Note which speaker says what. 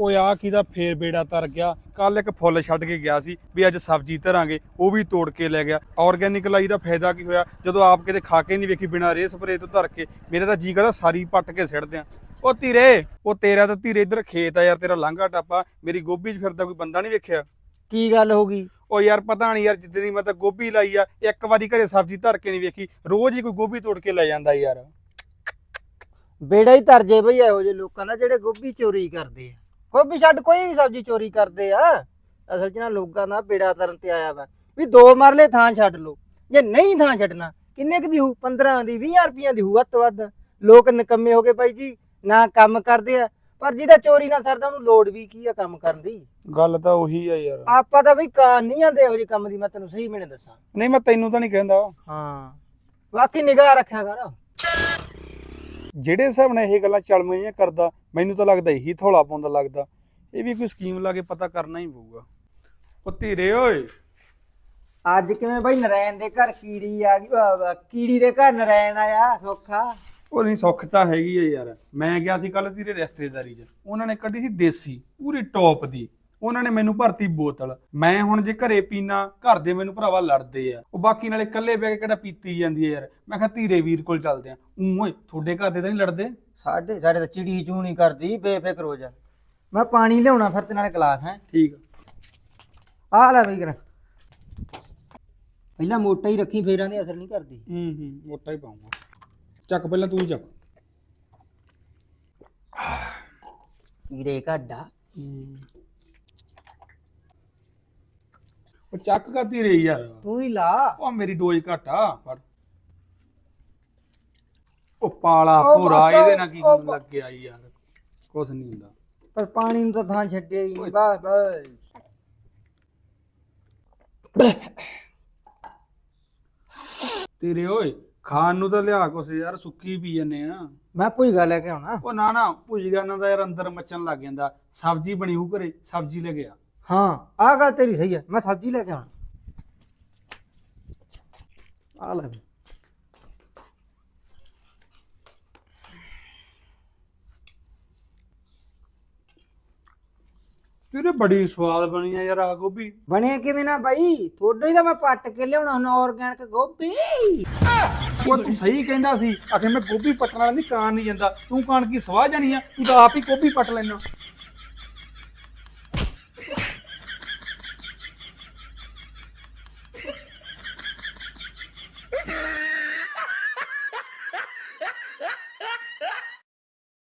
Speaker 1: ਓਏ ਆ ਕਿਹਦਾ ਫੇਰ ਬੇੜਾ ਤਰ ਗਿਆ। ਕੱਲ ਇੱਕ ਫੁੱਲ ਛੱਡ ਕੇ ਗਿਆ ਸੀ ਵੀ ਅੱਜ ਸਬਜ਼ੀ ਧਰਾਂਗੇ ਉਹ ਵੀ ਤੋੜ ਕੇ ਲੈ ਗਿਆ। ਆਰਗੈਨਿਕ ਲਾਈ ਦਾ ਫਾਇਦਾ ਕੀ ਹੋਇਆ? ਜਦੋਂ ਆਪ ਕਿਤੇ ਖਾ ਕੇ ਨਹੀਂ ਵੇਖੀ ਬਿਨਾਂ ਰੇ ਸਪਰੇ ਤੋਂ ਧਰ ਕੇ ਮੇਰੇ ਤਾਂ ਜੀ ਕਰਦਾ ਸਾਰੀ ਪੱਟ ਕੇ ਸਿੱਟ ਦਿਆਂ ਉਹ ਧੀਰੇ ਉਹ ਤੇਰਾ ਤਾਂ ਧੀਰੇ ਇੱਧਰ ਖੇਤ ਆ ਯਾਰ ਤੇਰਾ ਲਾਂਘਾ ਟਾਪਾ। ਮੇਰੀ ਗੋਭੀ 'ਚ ਫਿਰਦਾ ਕੋਈ ਬੰਦਾ ਨਹੀਂ ਵੇਖਿਆ।
Speaker 2: ਕੀ ਗੱਲ ਹੋ ਗਈ?
Speaker 1: ਉਹ ਯਾਰ ਪਤਾ ਨਹੀਂ ਯਾਰ ਜਿੱਦਾਂ ਦੀ ਮੈਂ ਤਾਂ ਗੋਭੀ ਲਾਈ ਆ ਇੱਕ ਵਾਰੀ ਘਰੇ ਸਬਜ਼ੀ ਧਰ ਕੇ ਨਹੀਂ ਵੇਖੀ ਰੋਜ਼ ਹੀ ਕੋਈ ਗੋਭੀ ਤੋੜ ਕੇ ਲੈ ਜਾਂਦਾ ਯਾਰ।
Speaker 2: ਬੇੜਾ ਹੀ ਧਰ ਜੇ ਬਈ ਇਹੋ ਜਿਹੇ ਲੋਕਾਂ ਦਾ ਜਿਹੜੇ ਗੋਭੀ ਚੋਰੀ ਕਰਦੇ ਆ। ਗੋਭੀ ਛੱਡ ਕੋਈ ਵੀ ਸਬਜ਼ੀ ਚੋਰੀ ਕਰਦੇ ਆ। ਅਸਲ 'ਚ ਨਾ ਲੋਕਾਂ ਦਾ ਬੇੜਾ ਤਰਨ ਤੇ ਆਇਆ ਵਾ ਵੀ ਦੋ ਮਰਲੇ ਥਾਂ ਛੱਡ ਲਓ। ਜੇ ਨਹੀਂ ਥਾਂ ਛੱਡਣਾ ਕਿੰਨੇ ਕੁ ਦੀ ਹੋਊ? 15 ਦੀ 20 ਰੁਪਈਆਂ ਦੀ ਹੋਊ ਵੱਧ ਤੋਂ ਵੱਧ। ਲੋਕ ਨਿਕੰਮੇ ਹੋ ਗਏ ਭਾਈ ਜੀ ਨਾ ਕੰਮ ਕਰਦੇ ਆ। ਪਰ ਜਿਹਦਾ ਚੋਰੀ ਨਾ ਸਰਦਾ ਉਹਨੂੰ ਲੋੜ ਵੀ ਕੀ ਆ ਕੰਮ ਕਰਨ ਦੀ?
Speaker 1: ਗੱਲ ਤਾਂ ਉਹੀ ਆ ਯਾਰ।
Speaker 2: ਆਪਾਂ ਤਾਂ ਬਈ ਕਾਂ ਨਹੀਂ ਜਾਂਦੇ ਇਹੋ ਜਿਹੇ ਕੰਮ ਦੀ ਮੈਂ ਤੈਨੂੰ ਸਹੀ ਮੈਨੇ ਦੱਸਾਂ।
Speaker 1: ਨਹੀਂ ਮੈਂ ਤੈਨੂੰ ਤਾਂ ਨਹੀਂ ਕਹਿੰਦਾ।
Speaker 2: ਹਾਂ। ਬਾਕੀ ਨਿਗਾਹ ਰੱਖਿਆ ਕਰ।
Speaker 1: ਜਿਹੜੇ ਹਿਸਾਬ ਨਾਲ ਇਹ ਗੱਲਾਂ ਚਲਮੀਆਂ ਕਰਦਾ ਮੈਨੂੰ ਤਾਂ ਲੱਗਦਾ ਇਹੀ ਥੋੜਾ ਪਾਉਂਦਾ ਲੱਗਦਾ। ਇਹ ਵੀ ਕੋਈ ਸਕੀਮ ਲਾ ਕੇ ਪਤਾ ਕਰਨਾ ਹੀ ਪਊਗਾ। ਉਹ ਧੀਰੇ ਓਏ।
Speaker 2: ਅੱਜ ਕਿਵੇਂ ਬਈ ਨਰੈਣ ਦੇ ਘਰ ਕੀੜੀ ਆ ਗਈ ਵਾਹ, ਕੀੜੀ ਦੇ ਘਰ ਨਰੈਣ ਆਇਆ ਸੌਖਾ
Speaker 1: ਉਹ ਨਹੀਂ ਸੁੱਖ ਤਾਂ ਹੈਗੀ ਆ ਯਾਰ। ਮੈਂ ਗਿਆ ਸੀ ਕੱਲ ਤੇਰੇ ਰਿਸ਼ਤੇਦਾਰੀ 'ਚ। ਉਹਨਾਂ ਨੇ ਕੱਢੀ ਸੀ ਦੇਸੀ ਪੂਰੀ ਟੌਪ ਦੀ। ਉਹਨਾਂ ਨੇ ਮੈਨੂੰ ਭਰਤੀ ਬੋਤਲ। ਮੈਂ ਹੁਣ ਜੇ ਘਰੇ ਪੀਣਾ ਘਰ ਦੇ ਮੈਨੂੰ ਭਰਾਵਾ ਲੜਦੇ ਆ। ਉਹ ਬਾਕੀ ਨਾਲੇ ਇਕੱਲੇ ਬੈ ਕੇ ਕਿਹੜਾ ਪੀਤੀ ਜਾਂਦੀ ਆ ਯਾਰ। ਮੈਂ ਕਿਹਾ ਧੀਰੇ ਵੀਰ ਕੋਲ ਚੱਲਦੇ ਆ। ਓਏ ਤੁਹਾਡੇ ਘਰ ਦੇ ਤਾਂ ਨਹੀਂ ਲੜਦੇ?
Speaker 2: ਸਾਡੇ ਸਾਡੇ ਤਾਂ ਚਿੜੀ ਚੂਣੀ ਕਰਦੀ ਬੇਫਿਕਰ ਹੋ ਜਾ। ਮੈਂ ਪਾਣੀ ਲਿਆਉਣਾ ਫਿਰ ਤੇ ਨਾਲੇ ਗਲਾਸ ਹੈ?
Speaker 1: ਠੀਕ।
Speaker 2: ਆ ਲੈ ਬਈ ਕਰ ਪਹਿਲਾਂ ਮੋਟਾ ਹੀ ਰੱਖੀ ਫੇਰਾਂ ਦੇ ਅਸਰ ਨਹੀਂ ਕਰਦੀ।
Speaker 1: ਹੂੰ ਹੂੰ ਮੋਟਾ ਹੀ ਪਾਉਂਗਾ। ਚੱਕ ਪਹਿਲਾਂ ਤੂੰ ਹੀ ਚੱਕ।
Speaker 2: ਕੀੜੇ ਘਾਡਾ
Speaker 1: ਉਹ ਚੱਕ ਕਰਦੀ ਰਹੀ ਯਾਰ
Speaker 2: ਤੂੰ ਹੀ ਲਾ।
Speaker 1: ਉਹ ਮੇਰੀ ਡੋਜ਼ ਘੱਟ ਆ ਫੜ। ਉਹ ਪਾਲਾ
Speaker 2: ਉਹ
Speaker 1: ਭੋਰਾ
Speaker 2: ਬਸ,
Speaker 1: ਇਹਦੇ ਨਾਲ ਕੀ
Speaker 2: ਉਹ
Speaker 1: ਹੋਣ ਲੱਗਿਆ ਯਾਰ। ਕੁਛ ਨਹੀਂ ਹੁੰਦਾ।
Speaker 2: ਪਰ ਪਾਣੀ ਨੂੰ ਤਾਂ ਥਾਂ ਛੱਡਿਆ ਹੀ ਨਹੀਂ। ਬਸ ਬਸ।
Speaker 1: ਤੇਰੇ ਓਏ ਖਾਣ ਨੂੰ ਤਾਂ ਲਿਆ ਕੁਛ ਯਾਰ ਸੁੱਕੀ ਪੀ ਜੰਨੇ ਆ।
Speaker 2: ਮੈਂ ਭੁਈ ਗੱਲ ਲੈ ਕੇ ਆਉਣਾ।
Speaker 1: ਉਹ ਨਾ ਨਾ ਭੁਜਗਾਨਾਂ ਦਾ ਯਾਰ ਅੰਦਰ ਮੱਚਣ ਲੱਗ ਜਾਂਦਾ। ਸਬਜ਼ੀ ਬਣੀ ਹੂ ਘਰੇ ਸਬਜ਼ੀ ਲੈ ਗਿਆ
Speaker 2: ਹਾਂ ਆਹ ਗੱਲ ਤੇਰੀ ਸਹੀ ਹੈ ਮੈਂ ਸਬਜ਼ੀ ਲੈ ਕੇ ਆਉਣਾ। ਆ ਲੈ ਬਈ।
Speaker 1: ਤੇਰੇ ਬੜੀ ਸਵਾਦ ਬਣੀ ਆ ਯਾਰ ਆ ਗੋਭੀ।
Speaker 2: ਬਣਿਆ ਕਿਵੇਂ ਨਾ ਬਾਈ? ਤੁਹਾਡੇ ਹੀ ਤਾਂ ਮੈਂ ਪੱਟ ਕੇ ਲਿਆਉਣਾ ਹੁਣ ਆਰਗੈਨਿਕ ਗੋਭੀ।
Speaker 1: ਉਹ ਤੂੰ ਸਹੀ ਕਹਿੰਦਾ ਸੀ ਆਖੇ ਮੈਂ ਗੋਭੀ ਪੱਟਣ ਵਾਲਾ ਨਹੀਂ ਕਾਨ ਨਹੀਂ ਜਾਂਦਾ ਤੂੰ ਕਾਨ ਕੀ ਸਵਾਹ ਜਾਣੀ ਆ? ਤੂੰ ਤਾਂ ਆਪ ਹੀ ਗੋਭੀ ਪੱਟ ਲੈਣਾ